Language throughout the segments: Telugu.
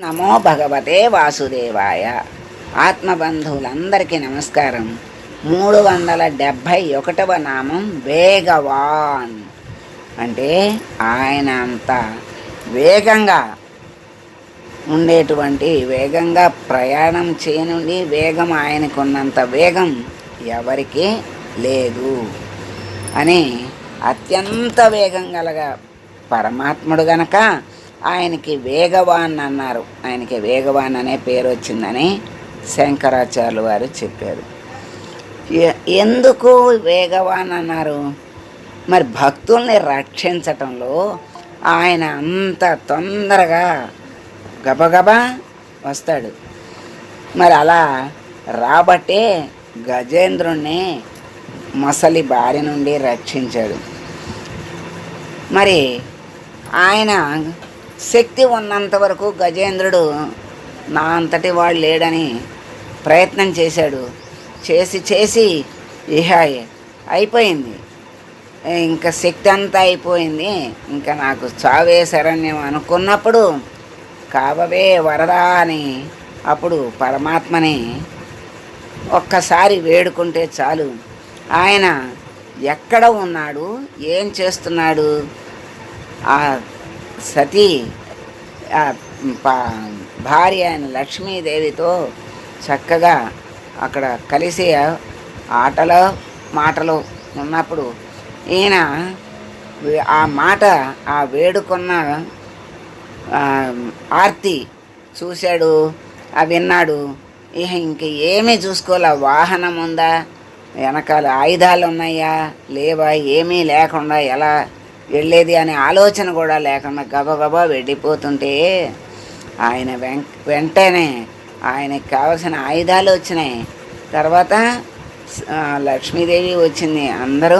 నమో భగవతే వాసుదేవాయ. ఆత్మబంధువులందరికీ నమస్కారం. మూడు వందల డెబ్భై ఒకటవ నామం వేగవాన్. అంటే ఆయన అంత వేగంగా ఉండేటువంటి వేగంగా ప్రయాణం చేయనుండి వేగం ఆయనకున్నంత వేగం ఎవరికీ లేదు. అని అత్యంత వేగం గలగా పరమాత్ముడు గనక ఆయనకి వేగవాన్ అన్నారు. ఆయనకి వేగవాన్ అనే పేరు వచ్చిందని శంకరాచార్యులు వారు చెప్పారు. ఎందుకు వేగవాన్ అన్నారు? మరి భక్తుల్ని రక్షించటంలో ఆయన అంత తొందరగా గబగబా వస్తాడు. మరి అలా రాబట్టే గజేంద్రుణ్ణి మొసలి బారి నుండి రక్షించాడు. మరి ఆయన శక్తి ఉన్నంత వరకు గజేంద్రుడు నా అంతటి వాడు లేడని ప్రయత్నం చేశాడు. చేసి చేసి ఇహ అయిపోయింది. ఇంకా శక్తి అంతా అయిపోయింది. ఇంకా నాకు చావే శరణ్యం అనుకున్నప్పుడు కావవే వరదా అని అప్పుడు పరమాత్మని ఒక్కసారి వేడుకుంటే చాలు. ఆయన ఎక్కడ ఉన్నాడు? ఏం చేస్తున్నాడు? ఆ సతీ భార్య అయిన లక్ష్మీదేవితో చక్కగా అక్కడ కలిసి ఆటలో మాటలు ఉన్నప్పుడు ఈయన ఆ మాట ఆ వేడుకున్న ఆర్తి చూశాడు ఆ విన్నాడు. ఇక ఇంక ఏమీ చూసుకోలే. వాహనం ఉందా? వెనకాల ఆయుధాలు ఉన్నాయా? లేవా? ఏమీ లేకుండా ఎలా వెళ్ళేది అనే ఆలోచన కూడా లేకుండా గబగబా వెళ్ళిపోతుంటే ఆయన వెం వెంటనే ఆయనకి కావలసిన ఆయుధాలు వచ్చినాయి. తర్వాత లక్ష్మీదేవి వచ్చింది. అందరూ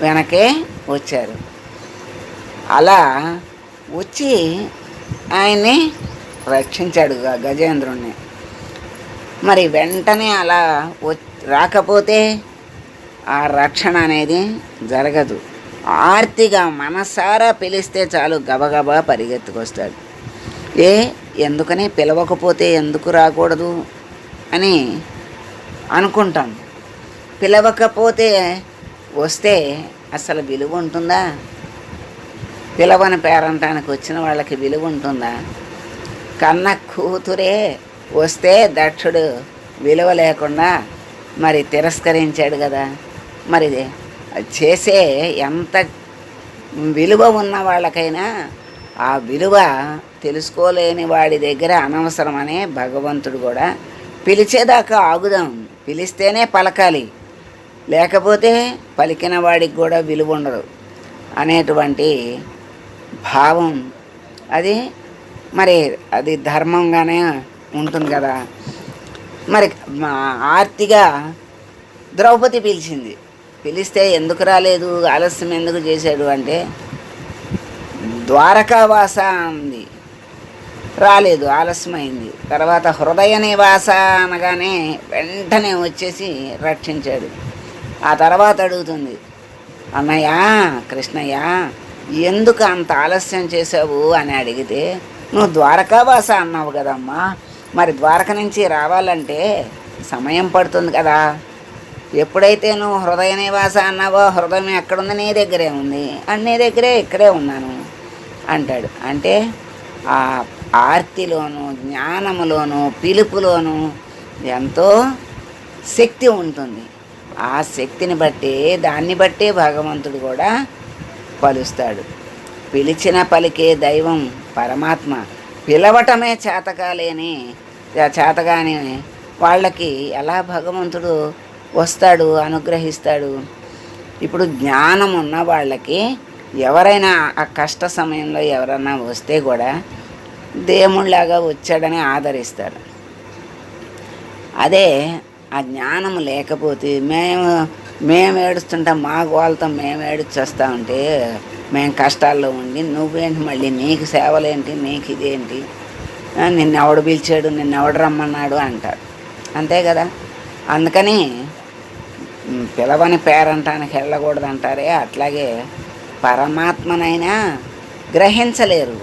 వెనకే వచ్చారు. అలా వచ్చి ఆయన్ని రక్షించాడు గజేంద్రుణ్ణి. మరి వెంటనే అలా వ- రాకపోతే ఆ రక్షణ అనేది జరగదు. ఆర్తిగా మనసారా పిలిస్తే చాలు గబగబా పరిగెత్తుకొస్తాడు. ఏ ఎందుకని పిలవకపోతే ఎందుకు రాకూడదు అని అనుకుంటాం. పిలవకపోతే వస్తే అసలు విలువ ఉంటుందా? పిలవని పేరంటానికి వచ్చిన వాళ్ళకి విలువ ఉంటుందా? కన్న కూతురే వస్తే దక్షుడు విలువ లేకుండా మరి తిరస్కరించాడు కదా. మరి చేసే ఎంత విలువ ఉన్న వాళ్ళకైనా ఆ విలువ తెలుసుకోలేని వాడి దగ్గర అనవసరమనే భగవంతుడు కూడా పిలిచేదాకా ఆగుదాం. పిలిస్తేనే పలకాలి. లేకపోతే పలికిన వాడికి కూడా విలువ ఉండదు అనేటువంటి భావం. అది మరి అది ధర్మంగానే ఉంటుంది కదా. మరి మా ఆర్తిగా ద్రౌపది పిలిచింది. పిలిస్తే ఎందుకు రాలేదు? ఆలస్యం ఎందుకు చేశాడు అంటే ద్వారకావాస అంది రాలేదు ఆలస్యమైంది. తర్వాత హృదయ నివాస అనగానే వెంటనే వచ్చేసి రక్షించాడు. ఆ తర్వాత అడుగుతుంది అన్నయ్య కృష్ణయ్య ఎందుకు అంత ఆలస్యం చేసావు అని అడిగితే నువ్వు ద్వారకావాస అన్నావు కదమ్మా. మరి ద్వారక నుంచి రావాలంటే సమయం పడుతుంది కదా. ఎప్పుడైతే నువ్వు హృదయ నివాస అన్నావో హృదయం ఎక్కడుంది నీ దగ్గరే ఉంది. అని నీ దగ్గరే ఇక్కడే ఉన్నాను అంటాడు. అంటే ఆ ఆర్తిలోను జ్ఞానములోను పిలుపులోను ఎంతో శక్తి ఉంటుంది. ఆ శక్తిని బట్టి దాన్ని బట్టి భగవంతుడు కూడా పలుస్తాడు. పిలిచిన పలికే దైవం పరమాత్మ. పిలవటమే చేతకాలేని చేతగాని వాళ్ళకి ఎలా భగవంతుడు వస్తాడు అనుగ్రహిస్తాడు. ఇప్పుడు జ్ఞానం ఉన్న వాళ్ళకి ఎవరైనా ఆ కష్ట సమయంలో ఎవరైనా వస్తే కూడా దేవుళ్ళలాగా వచ్చాడని ఆదరిస్తారు. అదే ఆ జ్ఞానం లేకపోతే మేము మేము ఏడుస్తుంటాం మా గోలతో మేము ఏడుచొస్తా ఉంటే మేము కష్టాల్లో ఉండి నువ్వేంటి మళ్ళీ నీకు సేవలేంటి నీకు ఇదేంటి? ఆ, నిన్నెవడు పిలిచాడు నిన్నెవడు రమ్మన్నాడు అంటాడు అంతే కదా? అందుకని పిలవని పేరంటానికి వెళ్ళకూడదు అంటారే అట్లాగే పరమాత్మనైనా గ్రహించలేరు.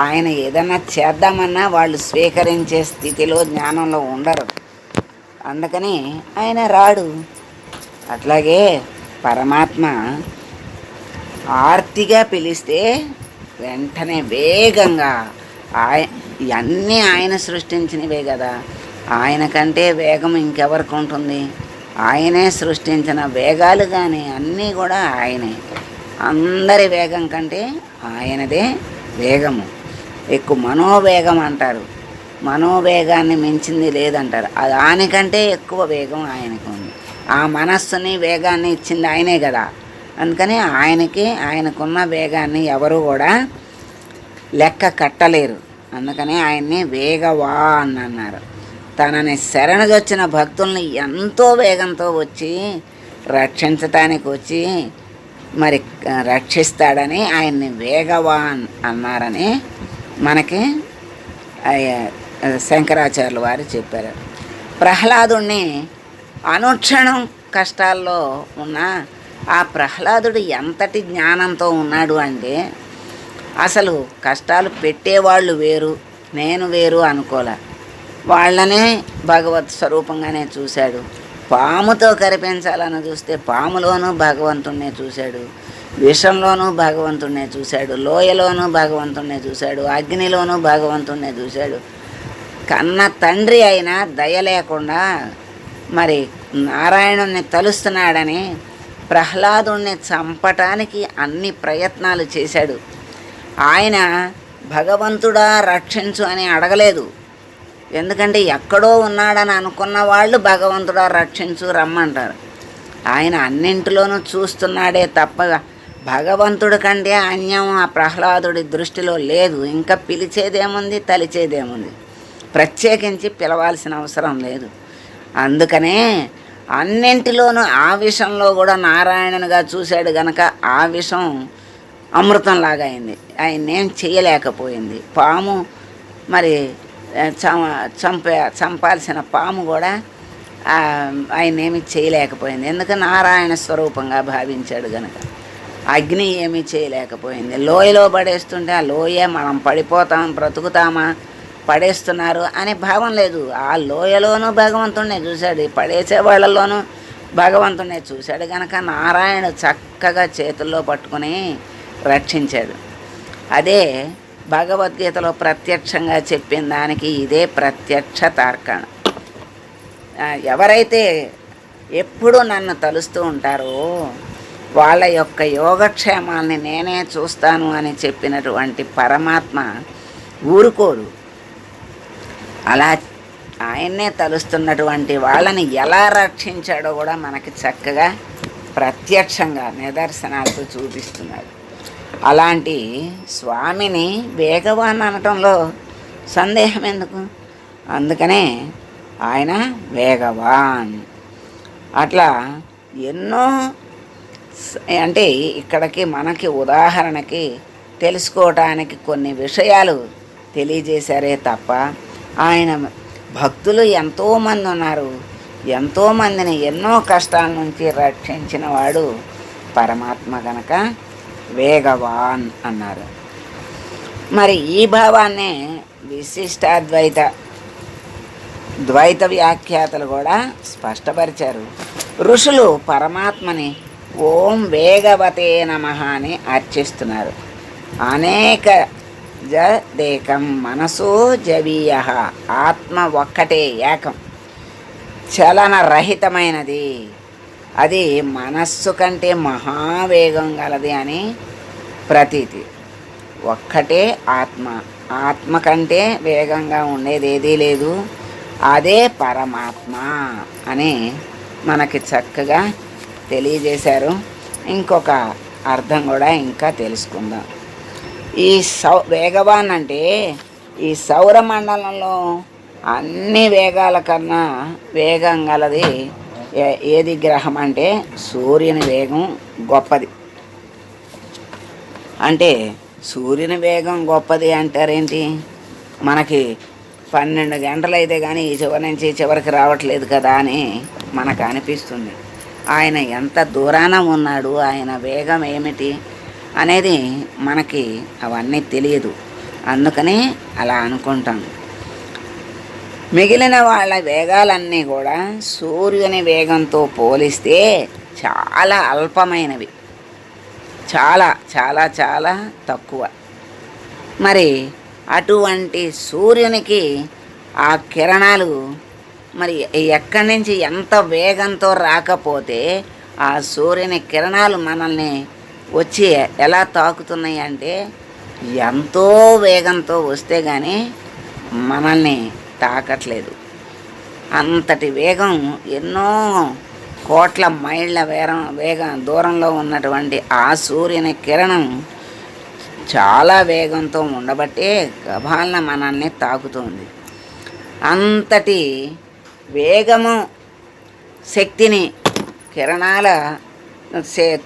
ఆయన ఏదన్నా చేద్దామన్నా వాళ్ళు స్వీకరించే స్థితిలో జ్ఞానంలో ఉండరు. అందుకని ఆయన రాడు. అట్లాగే పరమాత్మ ఆర్తిగా పిలిస్తే వెంటనే వేగంగా ఆయ ఇవన్నీ ఆయన సృష్టించినవే కదా. ఆయన కంటే వేగం ఇంకెవరికి ఉంటుంది? ఆయనే సృష్టించిన వేగాలు కానీ అన్నీ కూడా ఆయనే. అందరి వేగం కంటే ఆయనదే వేగము. ఎక్కువ మనోవేగం అంటారు. మనోవేగాన్ని మించింది లేదంటారు. అది దానికంటే ఎక్కువ వేగం ఆయనకు ఉంది. ఆ మనస్సుని వేగాన్ని ఇచ్చింది ఆయనే కదా. అందుకని ఆయనకి ఆయనకున్న వేగాన్ని ఎవరు కూడా లెక్క కట్టలేరు. అందుకని ఆయన్ని వేగవాన్ అన్నారు. తనని శరణుజొచ్చిన భక్తుల్ని ఎంతో వేగంతో వచ్చి రక్షించటానికి వచ్చి మరి రక్షిస్తాడని ఆయన్ని వేగవాన్ అన్నారని మనకి శంకరాచార్యుల వారు చెప్పారు. ప్రహ్లాదుణ్ణి అనుక్షణం కష్టాల్లో ఉన్న ఆ ప్రహ్లాదుడు ఎంతటి జ్ఞానంతో ఉన్నాడు అంటే అసలు కష్టాలు పెట్టేవాళ్ళు వేరు నేను వేరు అనుకోలే. వాళ్ళనే భగవత్ స్వరూపంగానే చూశాడు. పాముతో కరిపించాలని చూస్తే పాములోనూ భగవంతుణ్ణే చూశాడు. విషంలోనూ భగవంతుణ్ణే చూశాడు. లోయలోనూ భగవంతుణ్ణే చూశాడు. అగ్నిలోనూ భగవంతుణ్ణే చూశాడు. కన్న తండ్రి అయినా దయ లేకుండా మరి నారాయణుణ్ణి తలుస్తున్నాడని ప్రహ్లాదుణ్ణి చంపటానికి అన్ని ప్రయత్నాలు చేశాడు. ఆయన భగవంతుడా రక్షించు అని అడగలేదు. ఎందుకంటే ఎక్కడో ఉన్నాడని అనుకున్న వాళ్ళు భగవంతుడా రక్షించు రమ్మంటారు. ఆయన అన్నింటిలోనూ చూస్తున్నాడే తప్ప భగవంతుడి కంటే అన్యం ఆ ప్రహ్లాదుడి దృష్టిలో లేదు. ఇంకా పిలిచేదేముంది తలిచేదేముంది? ప్రత్యేకించి పిలవాల్సిన అవసరం లేదు. అందుకనే అన్నింటిలోనూ ఆ విషయంలో కూడా నారాయణునిగా చూశాడు గనక ఆ విషం అమృతంలాగా అయింది. ఆయన ఏం చేయలేకపోయింది. పాము మరి చంపే చంపాల్సిన పాము కూడా ఆయన ఏమి చేయలేకపోయింది. ఎందుకు? నారాయణ స్వరూపంగా భావించాడు గనక. అగ్ని ఏమీ చేయలేకపోయింది. లోయలో పడేస్తుంటే ఆ లోయ మనం పడిపోతాం బ్రతుకుతామా పడేస్తున్నారు అనే భావం లేదు. ఆ లోయలోనూ భగవంతుడినే చూశాడు. పడేసే వాళ్ళలోనూ భగవంతుడినే చూశాడు కనుక నారాయణ చక్కగా చేతుల్లో పట్టుకుని రక్షించాడు. అదే భగవద్గీతలో ప్రత్యక్షంగా చెప్పిన దానికి ఇదే ప్రత్యక్ష తార్కాణం ఎవరైతే ఎప్పుడు నన్ను తలుస్తూ ఉంటారో వాళ్ళ యొక్క యోగక్షేమాల్ని నేనే చూస్తాను అని చెప్పినటువంటి పరమాత్మ ఊరుకోడు అలా ఆయన్నే తలుస్తున్నటువంటి వాళ్ళని ఎలా రక్షించాడో కూడా మనకి చక్కగా ప్రత్యక్షంగా నిదర్శనాలతో చూపిస్తున్నాడు అలాంటి స్వామిని వేగవాన్ అనటంలో సందేహం ఎందుకు? అందుకనే ఆయన వేగవాన్. అట్లా ఎన్నో అంటే ఇక్కడికి మనకి ఉదాహరణకి తెలుసుకోవటానికి కొన్ని విషయాలు తెలియజేశారే తప్ప ఆయన భక్తులు ఎంతోమంది ఉన్నారు. ఎంతోమందిని ఎన్నో కష్టాల నుంచి రక్షించిన వాడు పరమాత్మ గనక వేగవాన్ అన్నారు. మరి ఈ భావాన్నే విశిష్టాద్వైత ద్వైత వ్యాఖ్యాతలు కూడా స్పష్టపరిచారు. ఋషులు పరమాత్మని ఓం వేగవతే నమ అని అర్చిస్తున్నారు. అనేక జ దేకం మనసు జవీయ ఆత్మ ఒక్కటే ఏకం చలనరహితమైనది. అది మనస్సు కంటే మహావేగం గలది అని ప్రతీతి. ఒక్కటే ఆత్మ. ఆత్మ కంటే వేగంగా ఉండేది ఏదీ లేదు. అదే పరమాత్మ అని మనకి చక్కగా తెలియజేశారు. ఇంకొక అర్థం కూడా ఇంకా తెలుసుకుందాం. ఈ సౌ వేగవాన్ అంటే ఈ సౌరమండలంలో అన్ని వేగాల కన్నా వేగం గలది ఏది గ్రహం అంటే సూర్యుని వేగం గొప్పది. అంటే సూర్యుని వేగం గొప్పది అంటారేంటి? మనకి పన్నెండు గంటలు అయితే కానీ ఈ చివరి నుంచి చివరికి రావట్లేదు కదా అని మనకు అనిపిస్తుంది. ఆయన ఎంత దూరాన ఉన్నాడు ఆయన వేగం ఏమిటి అనేది మనకి అవన్నీ తెలియదు. అందుకని అలా అనుకుంటాం. మిగిలిన వాళ్ళ వేగాలన్నీ కూడా సూర్యుని వేగంతో పోలిస్తే చాలా అల్పమైనవి. చాలా చాలా చాలా తక్కువ. మరి అటువంటి సూర్యునికి ఆ కిరణాలు మరి ఎక్కడి నుంచి ఎంత వేగంతో రాకపోతే ఆ సూర్యుని కిరణాలు మనల్ని వచ్చి ఎలా తాకుతున్నాయి అంటే ఎంతో వేగంతో వస్తే కానీ మనల్ని తాకట్లేదు. అంతటి వేగం ఎన్నో కోట్ల మైళ్ళ వేరం వేగం దూరంలో ఉన్నటువంటి ఆ సూర్యుని కిరణం చాలా వేగంతో ఉండబట్టే గభాలన మనల్ని తాకుతుంది. అంతటి వేగము శక్తిని కిరణాల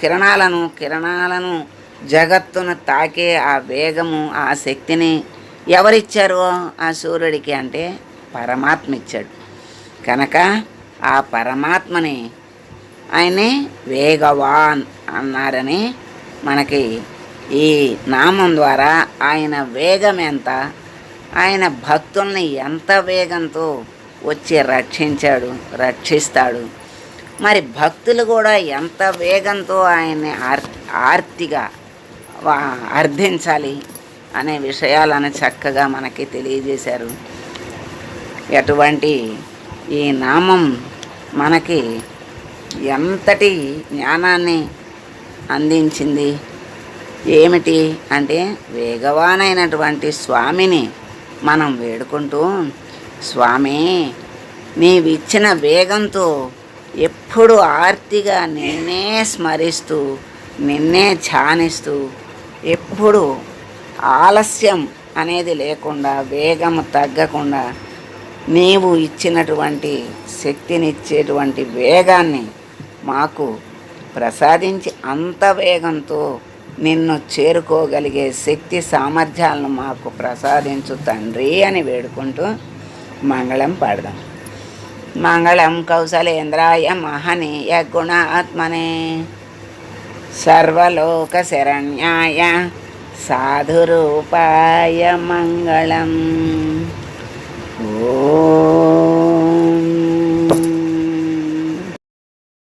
కిరణాలను కిరణాలను జగత్తును తాకే ఆ వేగము ఆ శక్తిని ఎవరిచ్చారు ఆ సూర్యుడికి అంటే పరమాత్మ ఇచ్చాడు కనుక ఆ పరమాత్మని ఆయనే వేగవాన్ అన్నారని మనకి ఈ నామం ద్వారా ఆయన వేగం ఎంత ఆయన భక్తుల్ని ఎంత వేగంతో వచ్చి రక్షించాడు రక్షిస్తాడు. మరి భక్తులు కూడా ఎంత వేగంతో ఆయన్ని ఆర్ ఆర్తిగా అర్థించాలి అనే విషయాలను చక్కగా మనకి తెలియజేశారు. ఎటువంటి ఈ నామం మనకి ఎంతటి జ్ఞానాన్ని అందించింది? ఏమిటి అంటే వేగవానైనటువంటి స్వామిని మనం వేడుకుంటూ స్వామి నీవిచ్చిన వేగంతో ఎప్పుడు ఆర్తిగా నిన్నే స్మరిస్తూ నిన్నే ధ్యానిస్తూ ఎప్పుడు ఆలస్యం అనేది లేకుండా వేగము తగ్గకుండా నీవు ఇచ్చినటువంటి శక్తినిచ్చేటువంటి వేగాన్ని మాకు ప్రసాదించి అంత వేగంతో నిన్ను చేరుకోగలిగే శక్తి సామర్థ్యాలను మాకు ప్రసాదించు తండ్రి అని వేడుకుంటూ మంగళం పాడదాం. మంగళం కౌశలేంద్రాయ మహనీయ గుణాత్మనే సర్వలోక శరణ్యాయ సాధురూపాయ మంగళం. ఓ